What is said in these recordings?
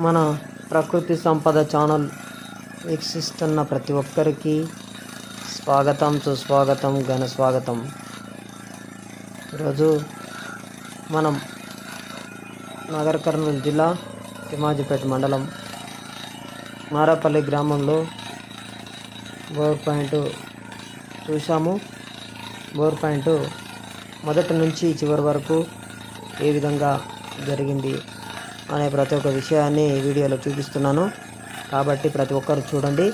మన ప్రకృతి సంపద ఛానల్ వీక్షిస్తున్న ప్రతి ఒక్కరికి స్వాగతం సుస్వాగతం ఘన స్వాగతం. ఈరోజు మనం నగర కర్నూలు జిల్లా తిమాజిపేట మండలం మారాపల్లి గ్రామంలో బోర్ పాయింట్ చూసాము బోర్ పాయింట్ మొదటి నుంచి చివరి వరకు ఏ విధంగా జరిగింది అనే ప్రతి ఒక్క విషయాన్ని ఈ వీడియోలో చూపిస్తున్నాను. కాబట్టి ప్రతి ఒక్కరు చూడండి.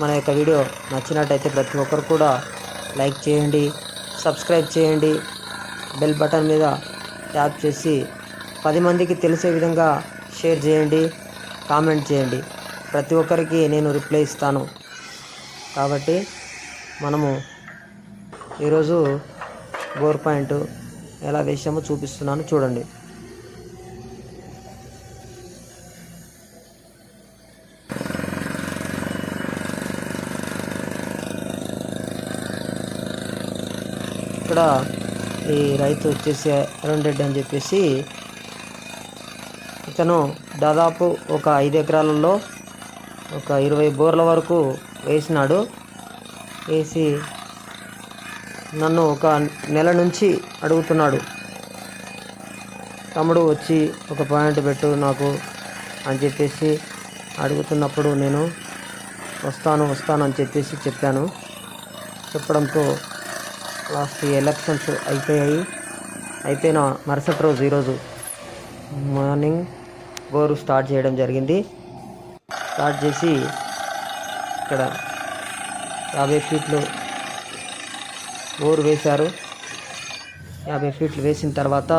మన యొక్క వీడియో నచ్చినట్టయితే ప్రతి ఒక్కరు కూడా లైక్ చేయండి సబ్స్క్రైబ్ చేయండి బెల్ బటన్ మీద ట్యాప్ చేసి పది మందికి తెలిసే విధంగా షేర్ చేయండి కామెంట్ చేయండి. ప్రతి ఒక్కరికి నేను రిప్లై ఇస్తాను. కాబట్టి మనము ఈరోజు బోర్ పాయింట్ ఎలా వేసామో చూపిస్తున్నాను. చూడండి. ఇక్కడ ఈ రైతు వచ్చేసి అరుణ్ రెడ్డి అని చెప్పేసి ఇతను దాదాపు ఒక ఐదు ఎకరాలలో ఒక ఇరవై బోర్ల వరకు వేసినాడు. వేసి నన్ను ఒక నెల నుంచి అడుగుతున్నాడు. తమ్ముడు వచ్చి ఒక పాయింట్ పెట్టు నాకు అని చెప్పేసి అడుగుతున్నప్పుడు నేను వస్తాను వస్తాను అని చెప్పేసి చెప్పాను. చెప్పడంతో లాస్ట్ ఎలక్షన్స్ అయిపోయాయి. అయిపోయిన మరుసటి రోజు ఈరోజు మార్నింగ్ బోరు స్టార్ట్ చేయడం జరిగింది. స్టార్ట్ చేసి ఇక్కడ యాభై ఫీట్లు బోరు వేశారు. యాభై ఫీట్లు వేసిన తర్వాత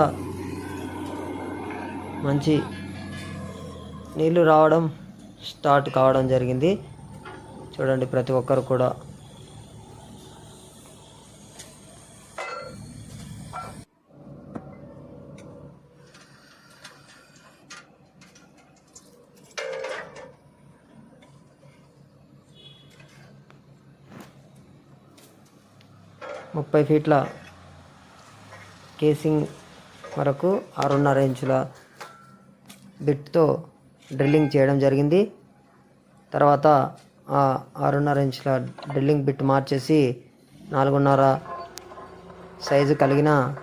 మంచి నీళ్ళు రావడం స్టార్ట్ కావడం జరిగింది. చూడండి ప్రతి ఒక్కరు కూడా ముప్పై ఫీట్ల కేసింగ్ వరకు ఆరున్నర ఇంచుల బిట్తో డ్రిల్లింగ్ చేయడం జరిగింది. తర్వాత ఆ ఆరున్నర ఇంచుల డ్రిల్లింగ్ బిట్ మార్చేసి నాలుగున్నర సైజు కలిగిన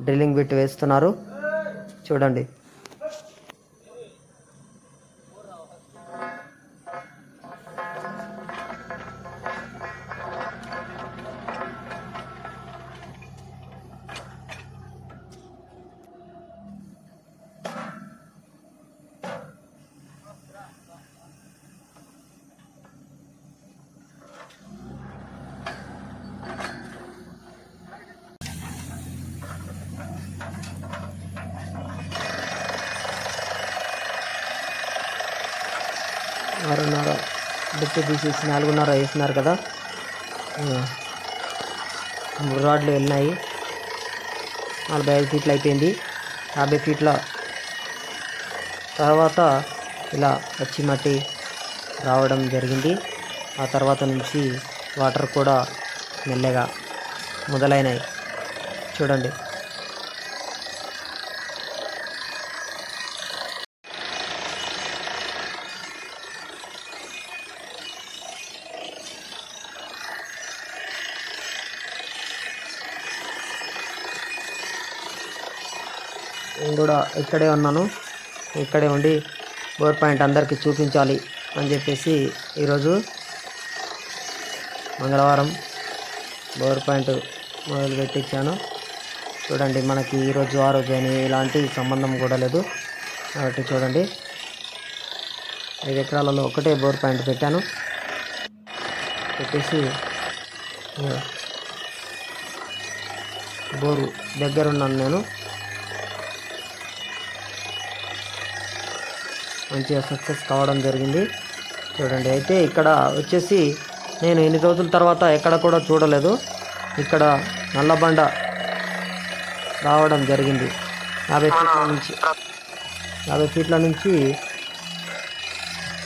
డ్రిల్లింగ్ బిట్ వేస్తున్నారు. చూడండి. ఆరున్నర బిట్ తీసేసి నాలుగున్నర వేస్తున్నారు కదా. మూడు రాడ్లు వెళ్ళినాయి నలభై ఐదు ఫీట్లు అయిపోయింది. యాభై ఫీట్ల తర్వాత ఇలా పచ్చి మట్టి రావడం జరిగింది. ఆ తర్వాత నుంచి వాటర్ కూడా మెల్లగా మొదలైనాయి. చూడండి. కూడా ఇక్కడే ఉన్నాను. ఇక్కడే ఉండి బోర్ పాయింట్ అందరికీ చూపించాలి అని చెప్పేసి ఈరోజు మంగళవారం బోర్ పాయింట్ మొదలు పెట్టించాను చూడండి మనకి ఈరోజు ఆ రోజు అని ఇలాంటి సంబంధం కూడా లేదు. కాబట్టి చూడండి ఐదు ఎకరాలలో ఒకటే బోర్ పాయింట్ పెట్టాను. పెట్టేసి బోరు దగ్గర ఉన్నాను నేను. మంచిగా సక్సెస్ కావడం జరిగింది. చూడండి అయితే ఇక్కడ వచ్చేసి నేను ఎన్ని రోజుల తర్వాత ఎక్కడ కూడా చూడలేదు. ఇక్కడ నల్లబండ రావడం జరిగింది. యాభై ఫీట్ల నుంచి యాభై ఫీట్ల నుంచి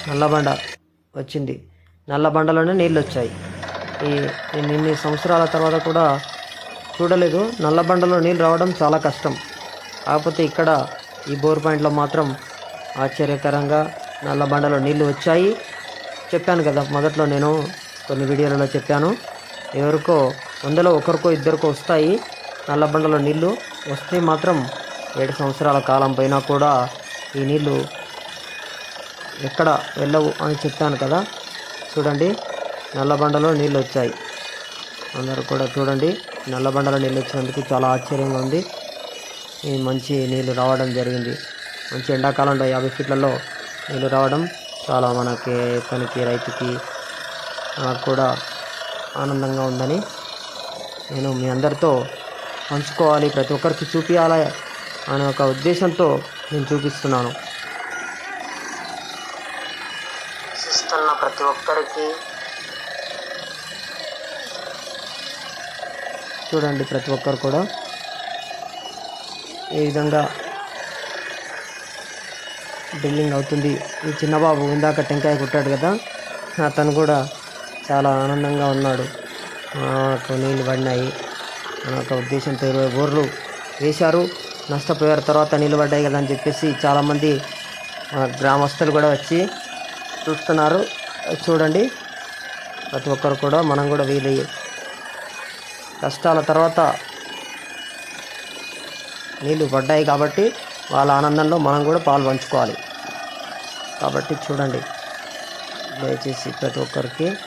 నల్లబండ వచ్చింది. నల్లబండలోనే నీళ్ళు వచ్చాయి. ఈ నేను ఇన్ని సంవత్సరాల తర్వాత కూడా చూడలేదు. నల్లబండలో నీళ్ళు రావడం చాలా కష్టం. కాకపోతే ఇక్కడ ఈ బోర్ పాయింట్లో మాత్రం ఆశ్చర్యకరంగా నల్లబండలో నీళ్ళు వచ్చాయి. చెప్పాను కదా మొదట్లో నేను కొన్ని వీడియోలలో చెప్పాను. ఎవరికో వందలో ఒకరికో ఇద్దరికో వస్తాయి నల్లబండలో నీళ్ళు. వస్తే మాత్రం ఏడు సంవత్సరాల కాలం పైన కూడా ఈ నీళ్ళు ఎక్కడ వెళ్ళవు అని చెప్పాను కదా. చూడండి నల్లబండలో నీళ్ళు వచ్చాయి. అందరూ కూడా చూడండి నల్లబండలో నీళ్ళు వచ్చినందుకు చాలా ఆశ్చర్యంగా ఉంది. ఈ మంచి నీళ్ళు రావడం జరిగింది. మంచి ఎండాకాలంలో యాభై ఫీట్లలో నీళ్ళు రావడం చాలా మనకి పనికి రైతుకి నాకు కూడా ఆనందంగా ఉందని నేను మీ అందరితో పంచుకోవాలి. ప్రతి ఒక్కరికి చూపించాలి అనే ఒక ఉద్దేశంతో నేను చూపిస్తున్నాను. చూస్తున్న ప్రతి ఒక్కరికి చూడండి ప్రతి ఒక్కరు కూడా ఏ విధంగా బిల్డింగ్ అవుతుంది. ఈ చిన్నబాబు ఇందాక టెంకాయ కుట్టాడు కదా అతను కూడా చాలా ఆనందంగా ఉన్నాడు. నీళ్ళు పడినాయి. అనే ఒక ఉద్దేశంతో ఇరవై బోర్లు వేశారు. నష్టపోయారు. తర్వాత నీళ్ళు పడ్డాయి కదా అని చెప్పేసి చాలామంది గ్రామస్తులు కూడా వచ్చి చూస్తున్నారు. చూడండి. ప్రతి ఒక్కరు కూడా మనం కూడా వీలు కష్టాల తర్వాత నీళ్ళు పడ్డాయి కాబట్టి వాళ్ళ ఆనందంలో మనం కూడా పాలు పంచుకోవాలి. కాబట్టి చూడండి. దయచేసి ప్రతి ఒక్కరికి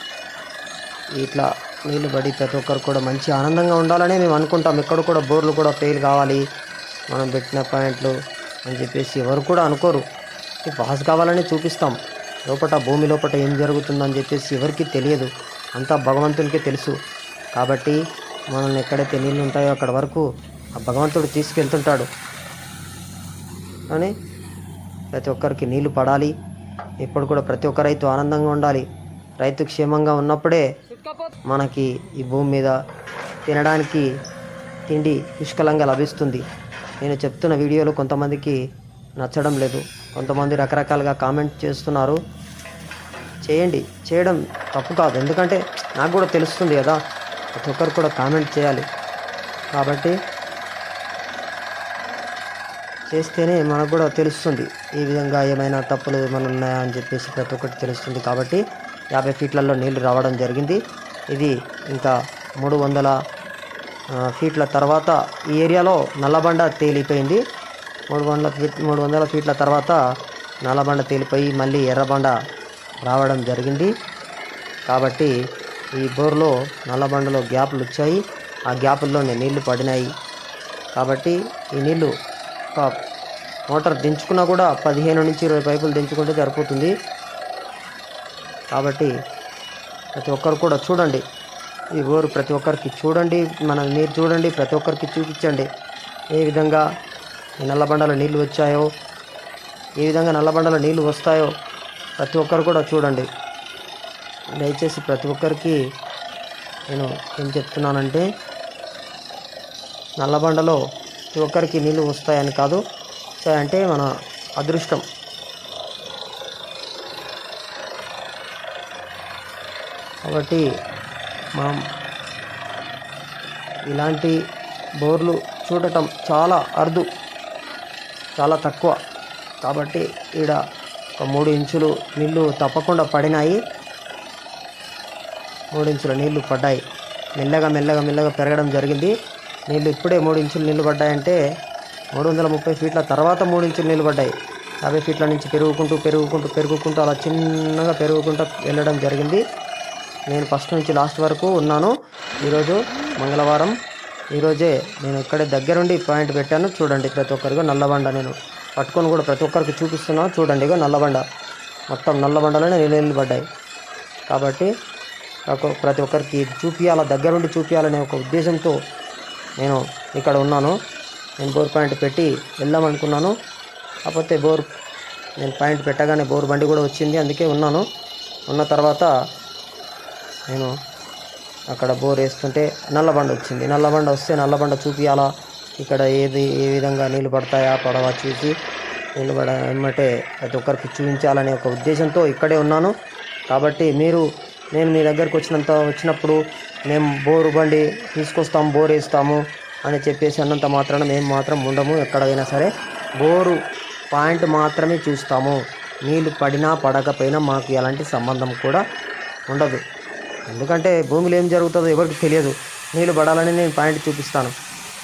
ఇట్లా నీళ్ళు పడి ప్రతి ఒక్కరు కూడా మంచి ఆనందంగా ఉండాలని మేము అనుకుంటాం. ఎక్కడ కూడా బోర్లు కూడా ఫెయిల్ కావాలి. మనం పెట్టిన పాయింట్లు అని చెప్పేసి ఎవరు కూడా అనుకోరు. పాస్ కావాలని చూపిస్తాం. లోపల భూమి లోపల ఏం జరుగుతుందని చెప్పేసి ఎవరికి తెలియదు. అంతా భగవంతునికే తెలుసు. కాబట్టి మనల్ని ఎక్కడైతే నీళ్ళు ఉంటాయో అక్కడ వరకు ఆ భగవంతుడు తీసుకెళ్తుంటాడు. కానీ ప్రతి ఒక్కరికి నీళ్ళు పడాలి. ఇప్పుడు కూడా ప్రతి ఒక్క రైతు ఆనందంగా ఉండాలి. రైతు క్షేమంగా ఉన్నప్పుడే మనకి ఈ భూమి మీద తినడానికి తిండి పుష్కలంగా లభిస్తుంది. నేను చెప్తున్న వీడియోలు కొంతమందికి నచ్చడం లేదు. కొంతమంది రకరకాలుగా కామెంట్ చేస్తున్నారు. చేయండి. చేయడం తప్పు కాదు. ఎందుకంటే నాకు కూడా తెలుస్తుంది కదా ప్రతి ఒక్కరు కూడా కామెంట్ చేయాలి. కాబట్టి చేస్తేనే మనకు కూడా తెలుస్తుంది ఈ విధంగా ఏమైనా తప్పులు ఏమైనా ఉన్నాయా అని చెప్పేసి ప్రతి ఒక్కటి తెలుస్తుంది. కాబట్టి యాభై ఫీట్లలో నీళ్ళు రావడం జరిగింది. ఇది ఇంకా మూడు వందల ఫీట్ల తర్వాత ఈ ఏరియాలో నల్లబండ తేలిపోయింది. మూడు వందల ఫీట్ మూడు వందల ఫీట్ల తర్వాత నల్లబండ తేలిపోయి మళ్ళీ ఎర్రబండ రావడం జరిగింది. కాబట్టి ఈ బోర్లో నల్లబండలో గ్యాపులు వచ్చాయి. ఆ గ్యాపుల్లోనే నీళ్ళు పడినాయి. కాబట్టి ఈ నీళ్ళు మోటార్ దించుకున్నా కూడా పదిహేను నుంచి ఇరవై పైపులు దించుకుంటే సరిపోతుంది. కాబట్టి ప్రతి ఒక్కరు కూడా చూడండి. ఈ ఊరు ప్రతి ఒక్కరికి చూడండి. మన నీరు చూడండి. ప్రతి ఒక్కరికి చూపించండి. ఏ విధంగా ఈ నల్లబండలో నీళ్ళు వచ్చాయో ఏ విధంగా నల్లబండలో నీళ్ళు వస్తాయో ప్రతి ఒక్కరు కూడా చూడండి. దయచేసి ప్రతి ఒక్కరికి నేను ఏం చెప్తున్నానంటే నల్లబండలో ఒక్కరికి నీళ్ళు వస్తాయని కాదు. సో అంటే మన అదృష్టం. కాబట్టి మనం ఇలాంటి బోర్లు చూడటం చాలా అరుదు చాలా తక్కువ. కాబట్టి ఈడ ఒక మూడు ఇంచులు నీళ్ళు తప్పకుండా పడినాయి. మూడు ఇంచుల నీళ్ళు పడ్డాయి. మెల్లగా మెల్లగా మెల్లగా పెరగడం జరిగింది. నీళ్ళు ఇప్పుడే మూడు ఇంచులు నీళ్ళు పడ్డాయంటే మూడు వందల ముప్పై ఫీట్ల తర్వాత మూడు ఇంచులు నీళ్ళు పడ్డాయి. యాభై ఫీట్ల నుంచి పెరుగుకుంటూ పెరుగుకుంటూ పెరుగుకుంటూ అలా చిన్నగా పెరుగుకుంటూ వెళ్ళడం జరిగింది. నేను ఫస్ట్ నుంచి లాస్ట్ వరకు ఉన్నాను. ఈరోజు మంగళవారం. ఈరోజే నేను ఇక్కడే దగ్గరుండి పాయింట్ పెట్టాను. చూడండి ప్రతి ఒక్కరిగా నల్లబండ నేను పట్టుకొని కూడా ప్రతి ఒక్కరికి చూపిస్తున్నాను చూడండి ఇగో నల్లబండ. మొత్తం నల్లబండలోనే నీళ్ళు పడ్డాయి. కాబట్టి నాకు ప్రతి ఒక్కరికి చూపించాలా దగ్గరుండి చూపించాలనే ఒక ఉద్దేశంతో నేను ఇక్కడ ఉన్నాను. నేను బోర్ పాయింట్ పెట్టి వెళ్దాం అనుకున్నాను. కాకపోతే బోర్ నేను పాయింట్ పెట్టగానే బోర్ బండి కూడా వచ్చింది. అందుకే ఉన్నాను. ఉన్న తర్వాత నేను అక్కడ బోర్ వేస్తుంటే నల్లబండ వచ్చింది. నల్లబండ వస్తే నల్లబండ చూపియాలా? ఇక్కడ ఏది ఏ విధంగా నీళ్ళు పడతాయా? పడవా చూసి నీళ్ళు పడ ఏమంటే ప్రతి ఒక్కరికి చూపించాలనే ఒక ఉద్దేశంతో ఇక్కడే ఉన్నాను. కాబట్టి మీరు నేను మీ దగ్గరికి వచ్చినంత వచ్చినప్పుడు మేము బోరు బండి తీసుకొస్తాం బోర్ వేస్తాము అని చెప్పేసి అన్నంత మాత్రాన మేము మాత్రం ఉండము ఎక్కడైనా సరే. బోరు పాయింట్ మాత్రమే చూస్తాము. నీళ్ళు పడినా పడకపోయినా మాకు ఎలాంటి సంబంధం కూడా ఉండదు. ఎందుకంటే భూమిలో ఏం జరుగుతుందో ఎవరికి తెలియదు. నీళ్ళు పడాలని నేను పాయింట్ చూపిస్తాను.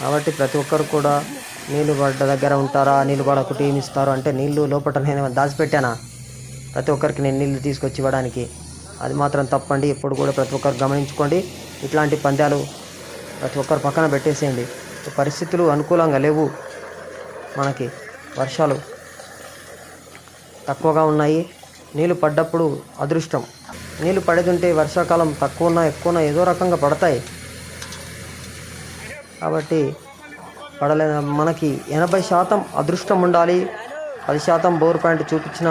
కాబట్టి ప్రతి ఒక్కరు కూడా నీళ్ళు పడ్డ దగ్గర ఉంటారా నీళ్ళు పడకుంటే ఏమి ఇస్తారు అంటే నీళ్ళు లోపల నేను దాచిపెట్టానా? ప్రతి ఒక్కరికి నేను నీళ్ళు తీసుకొచ్చి ఇవ్వడానికి. అది మాత్రం తప్పండి. ఎప్పుడు కూడా ప్రతి ఒక్కరు గమనించుకోండి. ఇట్లాంటి పందాలు ప్రతి ఒక్కరు పక్కన పెట్టేసేయండి. పరిస్థితులు అనుకూలంగా లేవు. మనకి వర్షాలు తక్కువగా ఉన్నాయి. నీళ్ళు పడ్డప్పుడు అదృష్టం. నీళ్ళు పడేదుంటే వర్షాకాలం తక్కువనా ఎక్కువనా ఎక్కువ ఏదో రకంగా పడతాయి. కాబట్టి పడలే మనకి ఎనభై శాతం అదృష్టం ఉండాలి. పది శాతం బోర్ పాయింట్ చూపించిన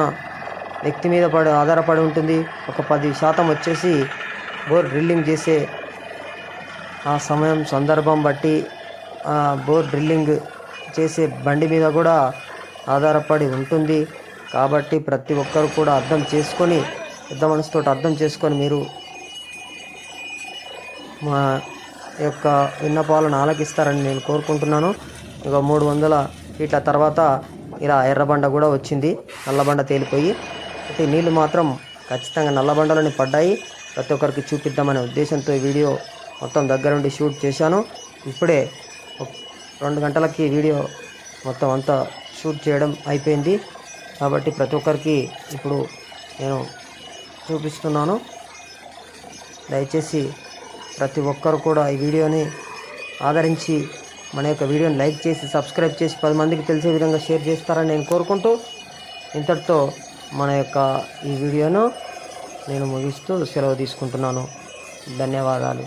వ్యక్తి మీద పడి ఆధారపడి ఉంటుంది. ఒక పది శాతం వచ్చేసి బోర్ డ్రిల్లింగ్ చేసే ఆ సమయం సందర్భం బట్టి బోర్ డ్రిల్లింగ్ చేసే బండి మీద కూడా ఆధారపడి ఉంటుంది. కాబట్టి ప్రతి ఒక్కరు కూడా అర్థం చేసుకొని పెద్ద మనసుతో అర్థం చేసుకొని మీరు మా యొక్క విన్నపాలను ఆలకిస్తారని నేను కోరుకుంటున్నాను. ఇక మూడు వందల ఫీట్ల తర్వాత ఇలా ఎర్రబండ కూడా వచ్చింది. నల్లబండ తేలిపోయి అయితే నీళ్ళు మాత్రం ఖచ్చితంగా నల్లబండలోని పడ్డాయి. ప్రతి ఒక్కరికి చూపిద్దామనే ఉద్దేశంతో ఈ వీడియో మొత్తం దగ్గరుండి షూట్ చేశాను. ఇప్పుడే రెండు గంటలకి వీడియో మొత్తం అంతా షూట్ చేయడం అయిపోయింది. కాబట్టి ప్రతి ఒక్కరికి ఇప్పుడు నేను చూపిస్తున్నాను. దయచేసి ప్రతి ఒక్కరు కూడా ఈ వీడియోని ఆదరించి మన యొక్క వీడియోని లైక్ చేసి సబ్స్క్రైబ్ చేసి పది మందికి తెలిసే విధంగా షేర్ చేస్తారని నేను కోరుకుంటూ ఇంతటితో మన యొక్క ఈ వీడియోను నేను ముగిస్తూ సెలవు తీసుకుంటున్నాను. ధన్యవాదాలు.